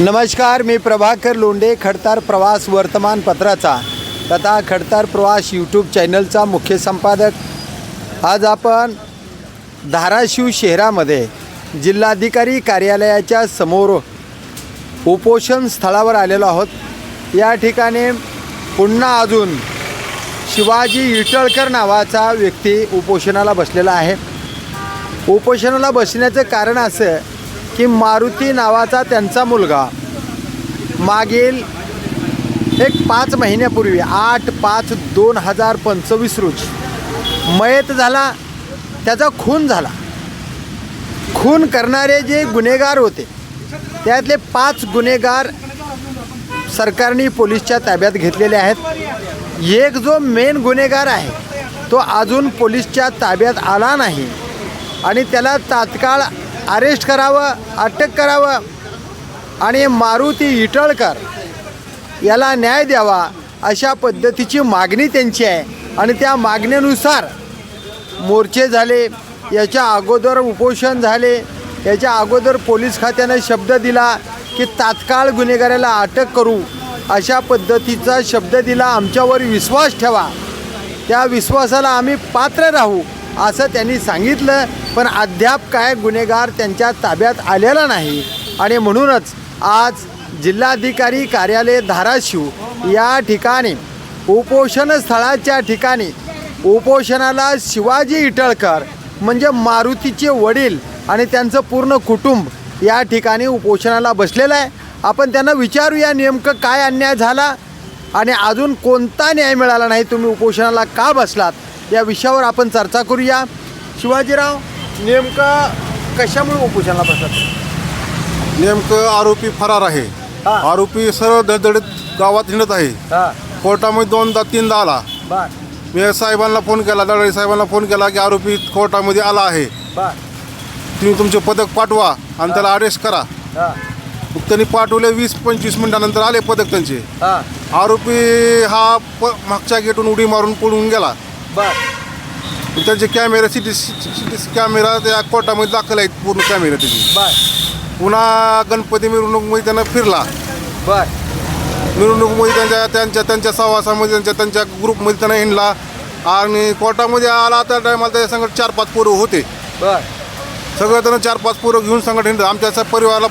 नमस्कार मी प्रभाकर लोंढे खडतार प्रवास वर्तमानपत्राचा तथा खडतार प्रवास यूट्यूब चॅनलचा मुख्य संपादक. आज आपण धाराशिव शहरामध्ये जिल्हाधिकारी कार्यालयाच्या समोर उपोषण स्थळावर आलेलो आहोत. या ठिकाणी पुन्हा अजून शिवाजी इटळकर नावाचा व्यक्ती उपोषणाला बसलेला आहे. उपोषणाला बसण्याचं कारण असं की मारुती नावाचा त्यांचा मुलगा. मागील एक पाच महिन्यापूर्वी आठ पाच दोन हजार पंचवीस रोजी मयत झाला त्याचा खून झाला. खून करणारे जे गुन्हेगार होते त्यातले पाच गुन्हेगार सरकारने पोलीसच्या ताब्यात घेतलेले आहेत. एक जो मेन गुन्हेगार आहे तो अजून पोलीसच्या ताब्यात आला नाही. आणि त्याला तात्काळ अरेस्ट करावं अटक करावं आणि मारुती इटळकर याला न्याय द्यावा अशा पद्धतीची मागणी त्यांची आहे. आणि त्या मागणीनुसार मोर्चे झाले याच्या अगोदर उपोषण झाले याच्या अगोदर पोलीस खात्यानं शब्द दिला की तात्काळ गुन्हेगाराला अटक करू. अशा पद्धतीचा शब्द दिला आमच्यावर विश्वास ठेवा. त्या विश्वासाला आम्ही पात्र राहू असं त्यांनी सांगितलं. पण अद्याप काय गुन्हेगार त्यांच्या ताब्यात आलेला नाही. आणि म्हणूनच आज जिल्हाधिकारी कार्यालय धाराशिव या ठिकाणी उपोषण स्थळाच्या ठिकाणी उपोषणाला शिवाजी इटळकर म्हणजे मारुतीचे वडील आणि त्यांचं पूर्ण कुटुंब या ठिकाणी उपोषणाला बसलेलं आहे. आपण त्यांना विचारूया नेमकं काय अन्याय झाला आणि अजून कोणता न्याय मिळाला नाही तुम्ही उपोषणाला का बसलात? या विषयावर आपण चर्चा करूया. शिवाजीराव नेमकं कशामुळे उपोषणाला बसलात नेमकं आरोपी फरार आहे. हा. आरोपी सरळ धडधडीत गावात हिंडत आहे. हां. कोर्टामध्ये दोनदा तीनदा आला. बर. मी साहेबांना फोन केला दळाई साहेबांना फोन केला की आरोपी कोर्टामध्ये आला आहे. बर. तुम्ही तुमचे पदक पाठवा आणि त्याला अरेस्ट करा. हां. मग त्यांनी पाठवले वीस पंचवीस मिनिटानंतर आले पदक त्यांचे. हां. आरोपी हा प मागच्या गेटून उडी मारून पळून गेला. बर. त्यांचे कॅमेरा सिटी सिटी कॅमेरा त्या कोर्टामध्ये दाखल आहेत पूर्ण कॅमेरा त्याची. बर पुन्हा गणपती मिरवणूकमध्ये त्यांना फिरला. बर मिरवणुकीमध्ये त्यांच्या त्यांच्या त्यांच्या सहवासामध्ये त्यांच्या त्यांच्या ग्रुपमध्ये त्यांना हिंडला. आणि कोर्टामध्ये आला त्या टायमाला त्याच्या संगत चार पाच पोरं होते. बर सगळं त्यांना चार पाच पोरं घेऊन संगत हिंडत आमच्या परिवाराला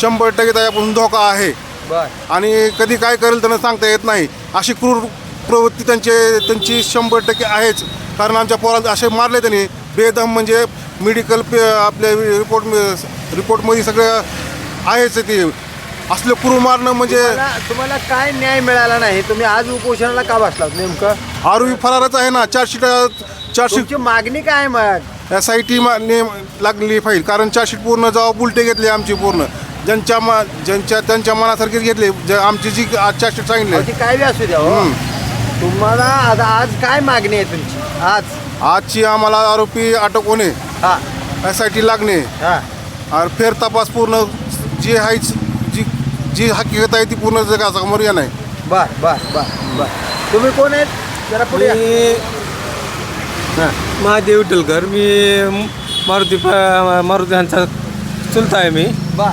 शंभर टक्के त्याच्यापासून धोका आहे. बर आणि कधी काय करेल त्यांना सांगता येत नाही. अशी क्रूर प्रवृत्ती त्यांचे त्यांची शंभर टक्के आहेच. कारण आमच्या पोराला असे मारले त्यांनी. बेदम म्हणजे मेडिकल पे आपल्या रिपोर्ट रिपोर्टमध्ये सगळं आहेच ते. असलं क्रूर मारणं म्हणजे तुम्हाला तुम्हाला काय न्याय मिळाला नाही? तुम्ही आज उपोषणाला का बसलात नेमकं? आरोपी फरारच आहे ना. चारशे तुमची मागणी काय मग? एस आय टी नेम लागली फाईल. कारण चारशीट पूर्ण जबाब उलटे घेतले आमची पूर्ण. ज्यांच्या मा ज्यांच्या त्यांच्या मनासारखेच घेतले. जे आमची जी आज चारशीट सांगितले. काय बी असू द्या हो. तुम्हाला आता आज काय मागणी आहे तुमची? आज? आजची आम्हाला आरोपी अटक होणे हा. एस आय टी लागणे. हा. आणि फेर तपास पूर्ण जी आहे जी जी हकीकत आहे ती पूर्ण जगासमोर येणं आहे. बर बर बर बर. तुम्ही कोण आहेत? जरा पुढे या. मी हा. महादेव विठ्ठलकर. मी मारुती प- मारुती यांचा चुलता आहे मी. बर.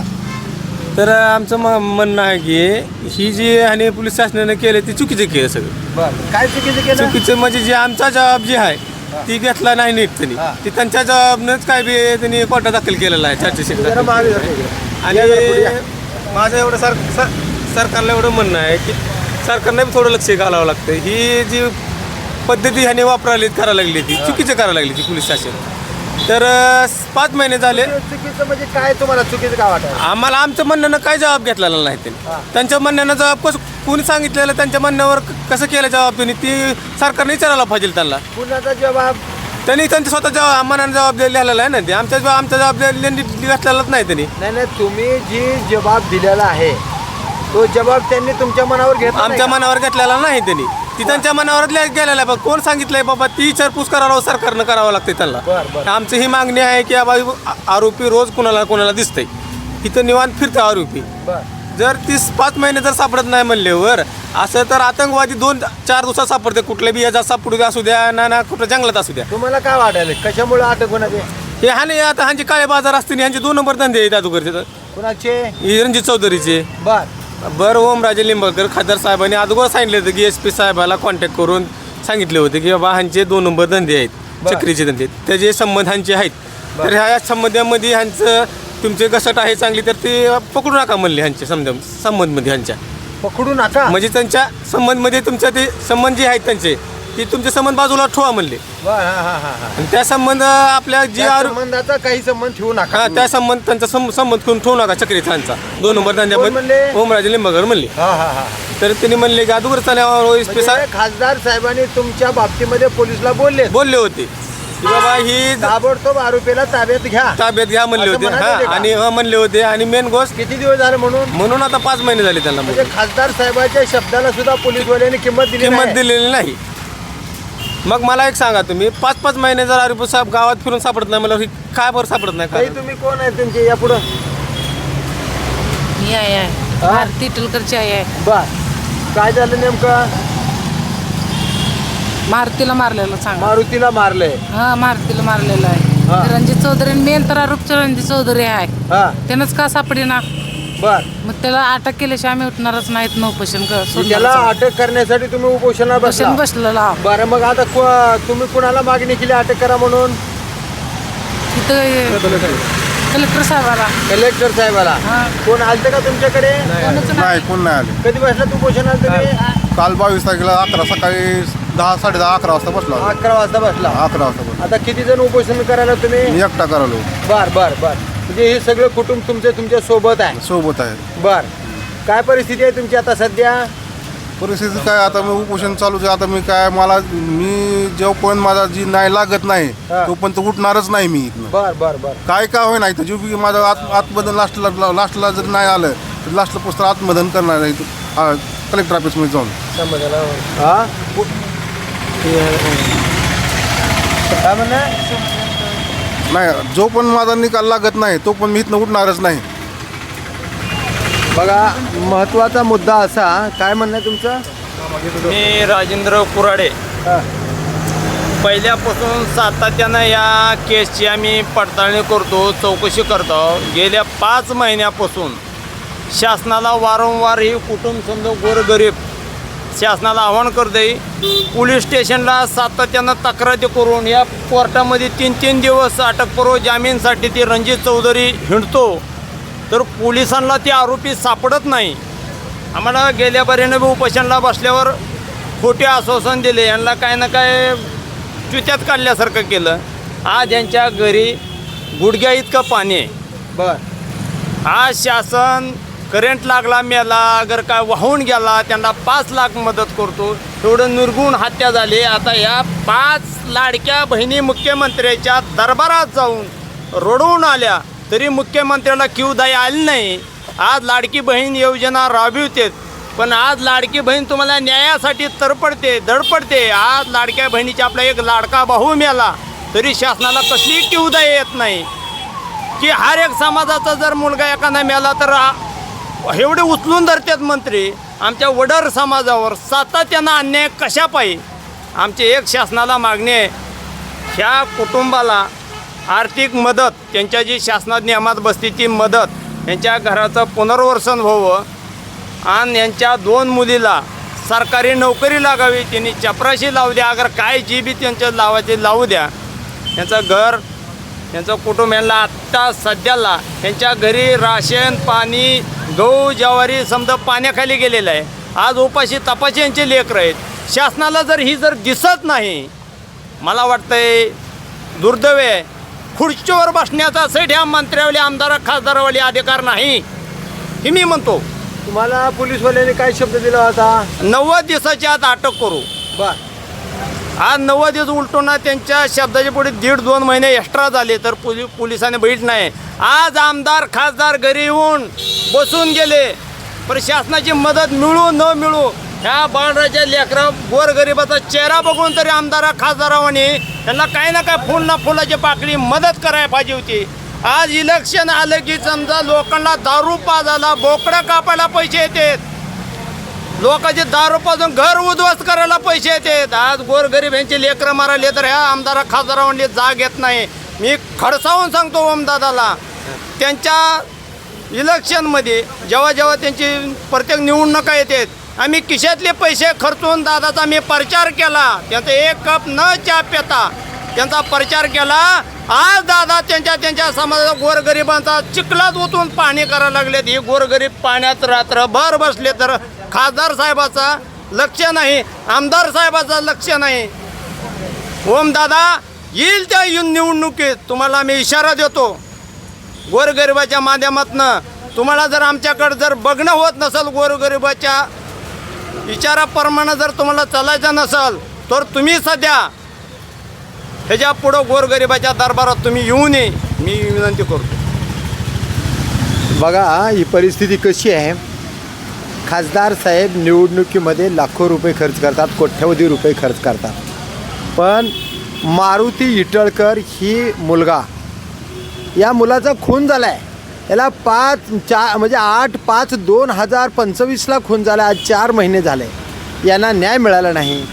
तर आमचं म म्हणणं आहे की ही जी आणि पोलीस शासनाने केले ती चुकीचं केलं सगळं बर काय चुकीचं केलं चुकीचं म्हणजे जे आमचा जबाब जे आहे ती घेतला नाही नीट त्यांनी हा. ती त्यांच्या जबाबनंच काय बी त्यांनी कोर्टात दाखल केलेला आहे चार्जशीट जरा दाखल मागे केलेलं जा आहे. पुढे. या जरा पुढे या. आणि माझं एवढं सर सर सरकारला एवढं म्हणणं आहे की सरकारनं बी थोडं लक्ष घालावं लागतं ही जी पद्धती ह्याने वापरायला करायला लागली ती चुकीचं करायला लागली ती पोलीस शासन तर अं, पाच महिने झाले. चुकीचं म्हणजे काय तुम्हाला चुकीचं काय वाटत? आम्हाला आमचं म्हणण्यानं काय जबाब घेतलेला नाही हा. त्यांनी त्यांच्या म्हणण्यानं जबाब कसं कोणी सांगितलेलं त्यांच्या म्हणण्यावर क- कसं केलं जबाब त्यांनी? ती सरकारने विचारायला पाहिजे त्यांना. कुणाचा जबाब? त्यांनी त्यांच्या स्वतः जबाब मनानं जबाब दिलेला आहे ना ते. आमच्या जबाब आमचा जबाब दिलेला घेतलेलाच नाही त्यांनी. नाही नाही तुम्ही जी जबाब दिलेला आहे तो जबाब त्यांनी तुमच्या मनावर घेतला आमच्या मनावर घेतलेला नाही त्यांनी. ती त्यांच्या मनावर गेलेला आहे. कोण सांगितलंय बाबा ती विचारपूस करावं सरकारनं करावं लागते बरं, त्यांना. आमची ही मागणी आहे की बाबा आरोपी रोज कुणाला कोणाला दिसतंय. इथं निवांत फिरतं आरोपी. जर तीस पाच महिने जर सापडत नाही म्हणल्यावर असं तर आतंकवादी दोन चार दिवसात सापडते. कुठल्या बी याचा सापडू असू द्या ना ना कुठल्या जंगलात असू द्या. तुम्हाला काय वाटायला कशामुळे अटक होणार आहे? हे हाने आता ह्यांचे काळे बाजार असतील ह्यांचे दोन नंबर धंदे आहेत अगोदरचे. कुणाचे? हे रणजित चौधरीचे. बर. बरं ओमराजे लिंबाळकर खासदार साहेबांनी अगोदर सांगितले होते की एस पी साहेबाला कॉन्टॅक्ट करून सांगितले होते की बाबा ह्यांचे दोन नंबर धंदे आहेत. चक्रीचे धंदे त्याचे संबंध ह्यांचे आहेत तर ह्या संबंधामध्ये ह्यांचं तुमचे घसट आहे चांगली तर ते पकडू नका म्हणले ह्यांचे संबंध संबंधमध्ये ह्यांच्या. पकडू नका? म्हणजे त्यांच्या संबंधमध्ये तुमच्या ते संबंध जे आहेत त्यांचे ते तुमचे संबंध बाजूला ठेवा म्हणले. बर हा हा हा हा. आणि त्या संबंध आपल्या जे त्या आरोप संबंधाचा काही संबंध ठेवू नका हा त्या संबंध त्यांचा सं- संबंध करून ठेवू नका चक्रीचांचा दोन नंबर कोण म्हणले? धंद्यामध्ये ओमराजे लिंबाळकर म्हणले. हा हा हा. तर त्यांनी म्हणले की अगोदर चाल्यावर म्हणजे साहेब खासदार साहेबांनी तुमच्या बाबतीमध्ये पोलिसला बोलले. बोलले होते. की बाबा ही ताबडतोब आरोपीला ताब्यात घ्या. ताब्यात घ्या म्हणले असं होते. म्हणाले हा होते का? आणि हा म्हणले होते. आणि मेन गोष्ट किती दिवस झाले म्हणून? म्हणून आता पाच महिने झाले त्यांना म्हणजे खासदार साहेबाच्या शब्दाला सुद्धा पोलीसवाल्यांनी किंमत दिली किंमत नाही. दिलेली नाही. मग मला एक सांगा तुम्ही पाच पाच महिने जर आरिफ साहेब गावात फिरून सापडत नाही मला काय बरं सापडत नाही ताई का तुम्ही कोण आहे तुमचे? या पुढं. मी आहे आहे. हा? भारती टिलकरची आई आहे. बर. काय झालं नेमकं? मारुतीला मारलेलं सांग. मारुतीला मारलंय. हा मारुतीला मारलेलं हा. आहे रणजित चौधरी मेन तर आरोपचं रणजित चौधरी आहे. हा. त्यानंच का सापडी ना बर. मग त्याला अटक केल्याशिवाय आम्ही उठणारच नाहीत न उपोषण क- त्याला अटक करण्यासाठी तुम्ही उपोषणा उपोषण बसला बसलेला. बरं मग आता को- तुम्ही कुणाला मागणी केली अटक करा म्हणून? तिथं कलेक्टर साहेबाला. कलेक्टर साहेबाला. हा. कोण आलते का तुमच्याकडे? कोणच नाही नाही कोण नाही आले. कधी बसला तू उपोषणाला तुम्ही काल बावीस तारखेला अकरा सकाळी दहा साडे दहा अकरा वाजता बसला. अकरा वाजता बसला. अकरा वाजता बसला. आता किती जण उपोषण करायला तुम्ही? मी एकटा करालो बर बर बर. म्हणजे हे सगळं कुटुंब तुमचे तुमच्यासोबत आहे. सोबत आहे. बर. काय परिस्थिती आहे तुमची आता सध्या? परिस्थिती काय आता मी उपोषण चालूच आहे. आता मी काय मला मी जेव्हा पण माझा जी नाही लागत नाही हा. तोपर्यंत उठणारच नाही मी इथनं. बर बर बर. काय काय होय नाही तर जीव बी माझं आत आतमधन लास्टला लास्टला जर नाही आलं तर लास्टला पुस्तक आत्मधन करणार नाही कलेक्टर ऑफिसमध्ये जाऊन. समजला हा? कु- काय म्हणणं नाही जो पण माझा निकाल लागत नाही तो पण मी इथनं उठणारच नाही. बघा महत्त्वाचा मुद्दा असा काय म्हणणं आहे तुमचं? मी राजेंद्र कुराडे. हा. पहिल्यापासून सातत्यानं या केसची आम्ही पडताळणी करतो चौकशी करतो. गेल्या पाच महिन्यापासून शासनाला वारंवार ही कुटुंब समजा गोरगरीब शासनाला आव्हान करते पोलीस स्टेशनला सातत्यानं तक्रारी करून या कोर्टामध्ये तीन तीन दिवस अटकपूर्व जामीनसाठी ती रणजित चौधरी हिंडतो. तर पोलिसांना ते आरोपी सापडत नाही. आम्हाला गेल्या बऱ्यानं बी उपोषणला बसल्यावर खोटे आश्वासन दिले. यांना काय ना काय चुत्यात काढल्यासारखं केलं. आज यांच्या घरी गुडघ्या इतकं पाणी आहे. बर. आज शासन करंट लागला मेला अगर काय वाहून गेला त्यांना पाच लाख मदत करतो. एवढं निर्गुण हत्या झाली. आता या पाच लाडक्या बहिणी मुख्यमंत्र्याच्या दरबारात जाऊन रडवून आल्या. तरी मुख्यमंत्र्याला किवदाई आली नाही. आज लाडकी बहीण योजना राबवितेत पण आज लाडकी बहीण तुम्हाला न्यायासाठी तरपडते धडपडते. आज लाडक्या बहिणीचा आपला एक लाडका भाऊ मेला. तरी शासनाला तसली क्यू दाई येत नाही. की हर एक समाजाचा जर मुलगा एखादा मेला तर एवढे उचलून धरतात मंत्री. आमच्या वडर समाजावर सातत्यानं अन्याय कशा पाहि आमची एक शासनाला मागणी आहे. ह्या कुटुंबाला आर्थिक मदत त्यांच्या जी शासनात नियमात बसतीची ती मदत यांच्या घराचं पुनर्वसन व्हावं आणि यांच्या दोन मुलीला सरकारी नोकरी लागावी त्यांनी चपराशी लावू द्या. अगर काय जी बी त्यांच्या लावायची लावू द्या. यांचं घर यांचं कुटुंब यांना आत्ता सध्याला त्यांच्या घरी राशन पाणी गहू ज्वारी समजा पाण्याखाली गेलेलं आहे. आज उपाशी तपाशी यांचे लेकरं आहेत. शासनाला जर ही जर दिसत नाही मला वाटतंय दुर्दैव आहे. खुर्चीवर बसण्याचा सेठ ह्या मंत्र्यावले आमदार खासदारवाले अधिकार नाही. हे मी म्हणतो. तुम्हाला पोलीसवाल्यांनी काय शब्द दिला होता? नव्वद दिवसाच्या आत अटक करू. बर. आज नव्वद दिवस उलटून त्यांच्या शब्दाच्या पुढे दीड दोन महिने एक्स्ट्रा झाले तर पोलि पोलिसांनी बैठ नाही. आज आमदार खासदार घरी येऊन बसून गेले. प्रशासनाची मदत मिळू न मिळू ह्या बाळराच्या लेकरा गोरगरिबाचा चेहरा बघून तरी आमदारा खासदारावाने त्यांना काही ना काय फुल ना फुलाची पाकळी मदत करायला पाहिजे होती. आज इलेक्शन आलं की समजा लोकांना दारू झाला बोकडं कापायला पैसे येतात. लोकांचे दारूपासून घर उद्ध्वस्त करायला पैसे येतात. आज गोरगरीब यांचे लेकरं मारायले तर ह्या आमदारा खासदारांनी जाग येत नाही. मी खडसावून सांगतो ओमदादाला त्यांच्या इलेक्शनमध्ये जेव्हा जेव्हा त्यांची प्रत्येक निवडणुका येतात आम्ही खिशातले पैसे खर्चून दादाचा मी प्रचार केला. त्यांचा एक कप न चहा पिता त्यांचा प्रचार केला. आज दादा त्यांच्या त्यांच्या समाजाचा गोरगरिबांचा चिखलात ओतून पाणी करायला लागलेत. ही गोरगरीब पाण्यात रात्रभर बसले तर खासदार साहेबाचा लक्ष नाही आमदार साहेबाचं लक्ष नाही. ओम दादा येईल त्या येऊन निवडणुकीत. तुम्हाला मी इशारा देतो. गोरगरिबाच्या माध्यमातनं तुम्हाला जर आमच्याकडं जर बघणं होत नसेल गोरगरिबाच्या विचाराप्रमाणे जर तुम्हाला चालायचं नसेल तर तुम्ही सध्या ह्याच्या पुढं गोरगरिबाच्या दरबारात तुम्ही येऊ नये. मी विनंती करतो. बघा ही परिस्थिती कशी आहे? खासदार साहेब निवडणुकीमध्ये लाखो रुपये खर्च करतात कोट्यवधी रुपये खर्च करतात. पण मारुती इटळकर ही मुलगा. या मुलाचा खून झाला आहे याला पाच चार म्हणजे आठ पाच दोन हजार पंचवीसला खून झाला. आज चार महिने झाले. यांना न्याय मिळाला नाही.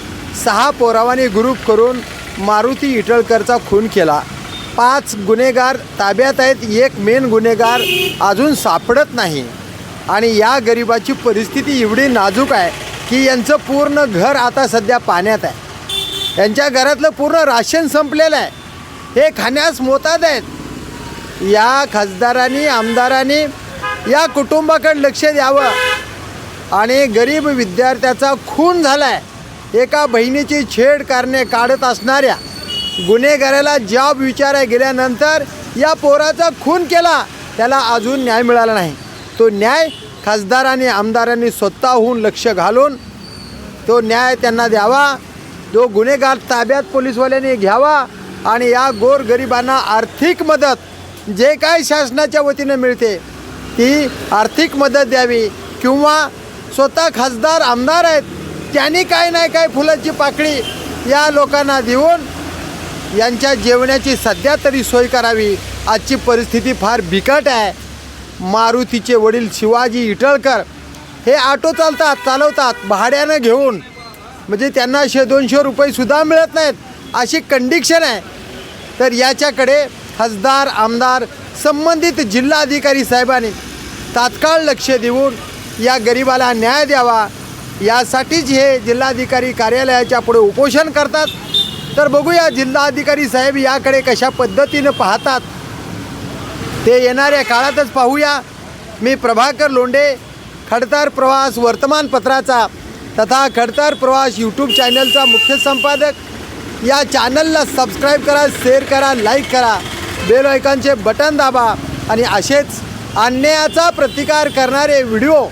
सहा पोरावाने ग्रुप करून मारुती इटळकरचा खून केला. पाच गुन्हेगार ताब्यात आहेत. एक मेन गुन्हेगार अजून सापडत नाही. आणि या गरिबाची परिस्थिती एवढी नाजूक आहे की यांचं पूर्ण घर आता सध्या पाण्यात आहे. त्यांच्या घरातलं पूर्ण राशन संपलेलं आहे. हे खाण्यास मोताद आहेत. या खासदारांनी आमदारांनी या कुटुंबाकडे लक्ष द्यावं. आणि गरीब विद्यार्थ्याचा खून झाला आहे एका बहिणीची छेड करणे काढत असणाऱ्या गुन्हेगाराला जॉब विचारा गेल्यानंतर या पोराचा खून केला. त्याला अजून न्याय मिळाला नाही. तो न्याय खासदारांनी आमदारांनी स्वतःहून लक्ष घालून तो न्याय त्यांना द्यावा जो गुन्हेगार ताब्यात पोलीसवाल्यांनी घ्यावा आणि या गोरगरिबांना आर्थिक मदत जे काय शासनाच्या वतीनं मिळते ती आर्थिक मदत द्यावी. किंवा स्वतः खासदार आमदार आहेत त्यांनी काय नाही काय फुलाची पाकळी या लोकांना देऊन यांच्या जेवणाची सध्या तरी सोय करावी. आजची परिस्थिती फार बिकट आहे. मारुतीचे वडील शिवाजी इटळकर हे ऑटो चालतात चालवतात भाड्यानं घेऊन. म्हणजे त्यांना शे दोनशे रुपयेसुद्धा मिळत नाहीत अशी कंडिक्शन आहे. तर याच्याकडे खासदार आमदार संबंधित जिल्हाधिकारी साहेबांनी तात्काळ लक्ष देऊन या गरिबाला न्याय द्यावा. यासाठीच हे जिल्हाधिकारी कार्यालयाच्या पुढे उपोषण करतात. तर बघूया जिल्हाधिकारी साहेब याकडे कशा पद्धतीनं पाहतात. ते येणाऱ्या काळातच पाहूया. मी प्रभाकर लोंढे खडतार प्रवास वर्तमानपत्राचा तथा खडतार प्रवास यूट्यूब चॅनलचा मुख्य संपादक. या चॅनलला सबस्क्राईब करा शेअर करा लाईक करा. बेल आयकॉनचे बटन दाबा आणि असेच अन्यायाचा प्रतिकार करणारे व्हिडिओ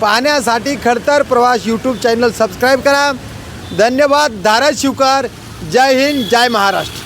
पाहण्यासाठी खडतर प्रवास यूट्यूब चॅनल सबस्क्राईब करा. धन्यवाद धाराशिवकर. जय हिंद जय महाराष्ट्र.